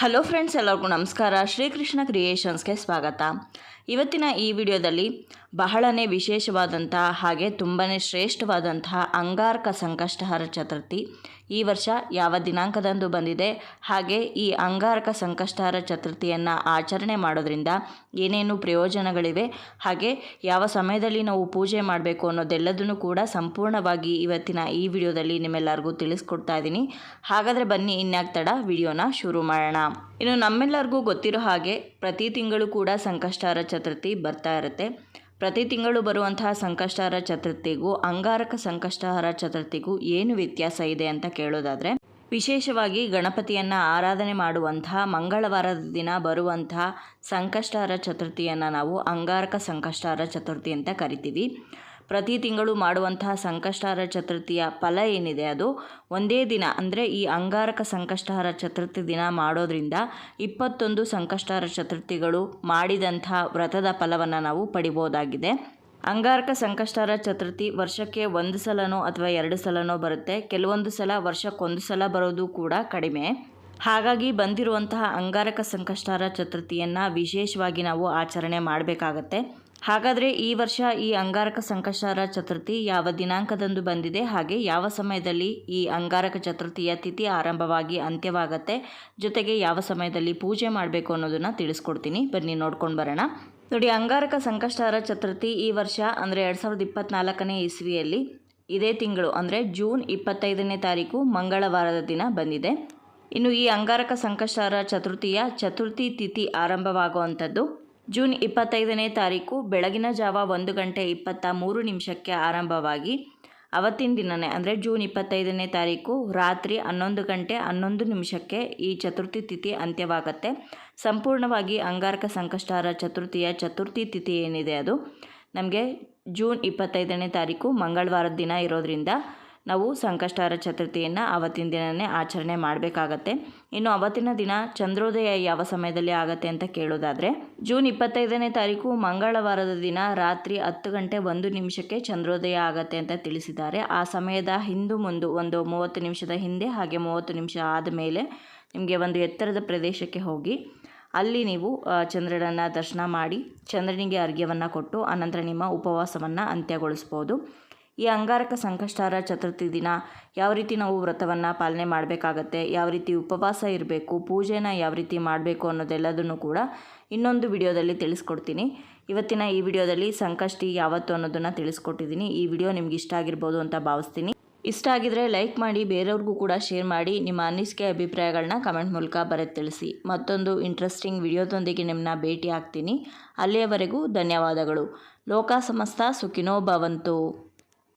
Hello friends ಎಲ್ಲರಿಗೂ ನಮಸ್ಕಾರ. ಶ್ರೀಕೃಷ್ಣ ಕ್ರಿಯೇಷನ್ಸ್ಗೆ ಸ್ವಾಗತ. ಇವತ್ತಿನ ಈ ವಿಡಿಯೋದಲ್ಲಿ ಬಹಳನೇ ವಿಶೇಷವಾದಂತಹ ಹಾಗೆ ತುಂಬಾ ಶ್ರೇಷ್ಠವಾದಂತಹ ಅಂಗಾರಕ ಸಂಕಷ್ಟಹರ ಚತುರ್ಥಿ ಈ ವರ್ಷ ಯಾವ ದಿನಾಂಕದಂದು ಬಂದಿದೆ, ಹಾಗೆ ಈ ಅಂಗಾರಕ ಸಂಕಷ್ಟಹರ ಚತುರ್ಥಿಯನ್ನು ಆಚರಣೆ ಮಾಡೋದ್ರಿಂದ ಏನೇನು ಪ್ರಯೋಜನಗಳಿವೆ, ಹಾಗೆ ಯಾವ ಸಮಯದಲ್ಲಿ ನಾವು ಪೂಜೆ ಮಾಡಬೇಕು ಅನ್ನೋದೆಲ್ಲದನ್ನು ಕೂಡ ಸಂಪೂರ್ಣವಾಗಿ ಇವತ್ತಿನ ಈ ವಿಡಿಯೋದಲ್ಲಿ ನಿಮ್ಮೆಲ್ಲರಿಗೂ ತಿಳಿಸ್ಕೊಡ್ತಾ ಇದ್ದೀನಿ. ಹಾಗಾದರೆ ಬನ್ನಿ, ಇನ್ಯಾಕ್ ತಡ ವಿಡಿಯೋನ ಶುರು ಮಾಡೋಣ. ಇನ್ನು ನಮ್ಮೆಲ್ಲರಿಗೂ ಗೊತ್ತಿರೋ ಹಾಗೆ ಪ್ರತಿ ತಿಂಗಳು ಕೂಡ ಸಂಕಷ್ಟಾರ ಚತುರ್ಥಿ ಬರ್ತಾ ಇರುತ್ತೆ. ಪ್ರತಿ ತಿಂಗಳು ಬರುವಂತಹ ಸಂಕಷ್ಟಾರ ಚತುರ್ಥಿಗೂ, ಅಂಗಾರಕ ಸಂಕಷ್ಟಹಾರ ಚತುರ್ಥಿಗೂ ಏನು ವ್ಯತ್ಯಾಸ ಇದೆ ಅಂತ ಕೇಳೋದಾದರೆ, ವಿಶೇಷವಾಗಿ ಗಣಪತಿಯನ್ನು ಆರಾಧನೆ ಮಾಡುವಂತಹ, ಮಂಗಳವಾರದ ದಿನ ಬರುವಂತಹ ಸಂಕಷ್ಟಾರ ಚತುರ್ಥಿಯನ್ನು ನಾವು ಅಂಗಾರಕ ಸಂಕಷ್ಟಾರ ಚತುರ್ಥಿ ಅಂತ ಕರಿತೀವಿ. ಪ್ರತಿ ತಿಂಗಳು ಮಾಡುವಂತಹ ಸಂಕಷ್ಟಹರ ಚತುರ್ಥಿಯ ಫಲ ಏನಿದೆ ಅದು? ಒಂದೇ ದಿನ, ಅಂದರೆ ಈ ಅಂಗಾರಕ ಸಂಕಷ್ಟಹರ ಚತುರ್ಥಿ ದಿನ ಮಾಡೋದ್ರಿಂದ ಇಪ್ಪತ್ತೊಂದು ಸಂಕಷ್ಟಹರ ಚತುರ್ಥಿಗಳು ಮಾಡಿದಂಥ ವ್ರತದ ಫಲವನ್ನು ನಾವು ಪಡಿಬೋದಾಗಿದೆ. ಅಂಗಾರಕ ಸಂಕಷ್ಟಹರ ಚತುರ್ಥಿ ವರ್ಷಕ್ಕೆ ಒಂದು ಸಲನೋ ಅಥವಾ ಎರಡು ಸಲನೋ ಬರುತ್ತೆ. ಕೆಲವೊಂದು ಸಲ ವರ್ಷಕ್ಕೊಂದು ಸಲ ಬರೋದು ಕೂಡ ಕಡಿಮೆ. ಹಾಗಾಗಿ ಬಂದಿರುವಂತಹ ಅಂಗಾರಕ ಸಂಕಷ್ಟಹರ ಚತುರ್ಥಿಯನ್ನು ವಿಶೇಷವಾಗಿ ನಾವು ಆಚರಣೆ ಮಾಡಬೇಕಾಗತ್ತೆ. ಹಾಗಾದರೆ ಈ ವರ್ಷ ಈ ಅಂಗಾರಕ ಸಂಕಷ್ಟಾರ ಚತುರ್ಥಿ ಯಾವ ದಿನಾಂಕದಂದು ಬಂದಿದೆ? ಹಾಗೆ ಯಾವ ಸಮಯದಲ್ಲಿ ಈ ಅಂಗಾರಕ ಚತುರ್ಥಿಯ ತಿಥಿ ಆರಂಭವಾಗಿ ಅಂತ್ಯವಾಗತ್ತೆ? ಜೊತೆಗೆ ಯಾವ ಸಮಯದಲ್ಲಿ ಪೂಜೆ ಮಾಡಬೇಕು ಅನ್ನೋದನ್ನು ತಿಳಿಸ್ಕೊಡ್ತೀನಿ. ಬನ್ನಿ ನೋಡ್ಕೊಂಡು ಬರೋಣ. ನೋಡಿ, ಅಂಗಾರಕ ಸಂಕಷ್ಟಾರ ಚತುರ್ಥಿ ಈ ವರ್ಷ ಅಂದರೆ ಎರಡು ಸಾವಿರದ ಇಪ್ಪತ್ತ್ನಾಲ್ಕನೇ ಇಸ್ವಿಯಲ್ಲಿ ಇದೇ ತಿಂಗಳು ಅಂದರೆ ಜೂನ್ ಇಪ್ಪತ್ತೈದನೇ ತಾರೀಕು ಮಂಗಳವಾರದ ದಿನ ಬಂದಿದೆ. ಇನ್ನು ಈ ಅಂಗಾರಕ ಸಂಕಷ್ಟಾರ ಚತುರ್ಥಿಯ ಚತುರ್ಥಿ ತಿಥಿ ಆರಂಭವಾಗುವಂಥದ್ದು ಜೂನ್ ಇಪ್ಪತ್ತೈದನೇ ತಾರೀಕು ಬೆಳಗಿನ ಜಾವ ಒಂದು ಗಂಟೆ ಇಪ್ಪತ್ತ ಮೂರು ನಿಮಿಷಕ್ಕೆ ಆರಂಭವಾಗಿ ಅವತ್ತಿನ ದಿನನೇ, ಅಂದರೆ ಜೂನ್ ಇಪ್ಪತ್ತೈದನೇ ತಾರೀಕು ರಾತ್ರಿ ಹನ್ನೊಂದು ಗಂಟೆ ಹನ್ನೊಂದು ನಿಮಿಷಕ್ಕೆ ಈ ಚತುರ್ಥಿ ತಿಥಿ ಅಂತ್ಯವಾಗುತ್ತೆ. ಸಂಪೂರ್ಣವಾಗಿ ಅಂಗಾರಕ ಸಂಕಷ್ಟಾರ ಚತುರ್ಥಿಯ ಚತುರ್ಥಿ ತಿಥಿ ಏನಿದೆ ಅದು? ನಮಗೆ ಜೂನ್ ಇಪ್ಪತ್ತೈದನೇ ತಾರೀಕು ಮಂಗಳವಾರದ ದಿನ ಇರೋದ್ರಿಂದ ನಾವು ಸಂಕಷ್ಟಹರ ಚತುರ್ಥಿಯನ್ನು ಆವತ್ತಿನ ದಿನವೇ ಆಚರಣೆ ಮಾಡಬೇಕಾಗತ್ತೆ. ಇನ್ನು ಅವತ್ತಿನ ದಿನ ಚಂದ್ರೋದಯ ಯಾವ ಸಮಯದಲ್ಲಿ ಆಗುತ್ತೆ ಅಂತ ಕೇಳೋದಾದರೆ, ಜೂನ್ ಇಪ್ಪತ್ತೈದನೇ ತಾರೀಕು ಮಂಗಳವಾರದ ದಿನ ರಾತ್ರಿ ಹತ್ತು ಗಂಟೆ ಒಂದು ನಿಮಿಷಕ್ಕೆ ಚಂದ್ರೋದಯ ಆಗತ್ತೆ ಅಂತ ತಿಳಿಸಿದ್ದಾರೆ. ಆ ಸಮಯದ ಹಿಂದು ಮುಂದು ಒಂದು ಮೂವತ್ತು ನಿಮಿಷದ ಹಿಂದೆ ಹಾಗೆ ಮೂವತ್ತು ನಿಮಿಷ ಆದ ಮೇಲೆ ನಿಮಗೆ ಒಂದು ಎತ್ತರದ ಪ್ರದೇಶಕ್ಕೆ ಹೋಗಿ, ಅಲ್ಲಿ ನೀವು ಚಂದ್ರನನ್ನು ದರ್ಶನ ಮಾಡಿ, ಚಂದ್ರನಿಗೆ ಅರ್ಘ್ಯವನ್ನು ಕೊಟ್ಟು, ಆನಂತರ ನಿಮ್ಮ ಉಪವಾಸವನ್ನು ಅಂತ್ಯಗೊಳಿಸ್ಬೋದು. ಈ ಅಂಗಾರಕ ಸಂಕಷ್ಟಾರ ಚತುರ್ಥಿ ದಿನ ಯಾವ ರೀತಿ ನಾವು ವ್ರತವನ್ನು ಪಾಲನೆ ಮಾಡಬೇಕಾಗತ್ತೆ, ಯಾವ ರೀತಿ ಉಪವಾಸ ಇರಬೇಕು, ಪೂಜೆನ ಯಾವ ರೀತಿ ಮಾಡಬೇಕು ಅನ್ನೋದೆಲ್ಲದನ್ನು ಕೂಡ ಇನ್ನೊಂದು ವಿಡಿಯೋದಲ್ಲಿ ತಿಳಿಸ್ಕೊಡ್ತೀನಿ. ಇವತ್ತಿನ ಈ ವಿಡಿಯೋದಲ್ಲಿ ಸಂಕಷ್ಟಿ ಯಾವತ್ತು ಅನ್ನೋದನ್ನು ತಿಳಿಸ್ಕೊಟ್ಟಿದ್ದೀನಿ. ಈ ವಿಡಿಯೋ ನಿಮ್ಗೆ ಇಷ್ಟ ಆಗಿರ್ಬೋದು ಅಂತ ಭಾವಿಸ್ತೀನಿ. ಇಷ್ಟ ಆಗಿದ್ರೆ ಲೈಕ್ ಮಾಡಿ, ಬೇರೆಯವ್ರಿಗೂ ಕೂಡ ಶೇರ್ ಮಾಡಿ, ನಿಮ್ಮ ಅನಿಸಿಕೆ ಅಭಿಪ್ರಾಯಗಳನ್ನ ಕಮೆಂಟ್ ಮೂಲಕ ಬರೆದು ತಿಳಿಸಿ. ಮತ್ತೊಂದು ಇಂಟ್ರೆಸ್ಟಿಂಗ್ ವಿಡಿಯೋದೊಂದಿಗೆ ನಿಮ್ಮನ್ನ ಭೇಟಿ ಆಗ್ತೀನಿ ಅಲ್ಲಿಯವರೆಗೂ ಧನ್ಯವಾದಗಳು. ಲೋಕ ಸಮಸ್ತ ಸುಖಿನೋ ಭವಂತು.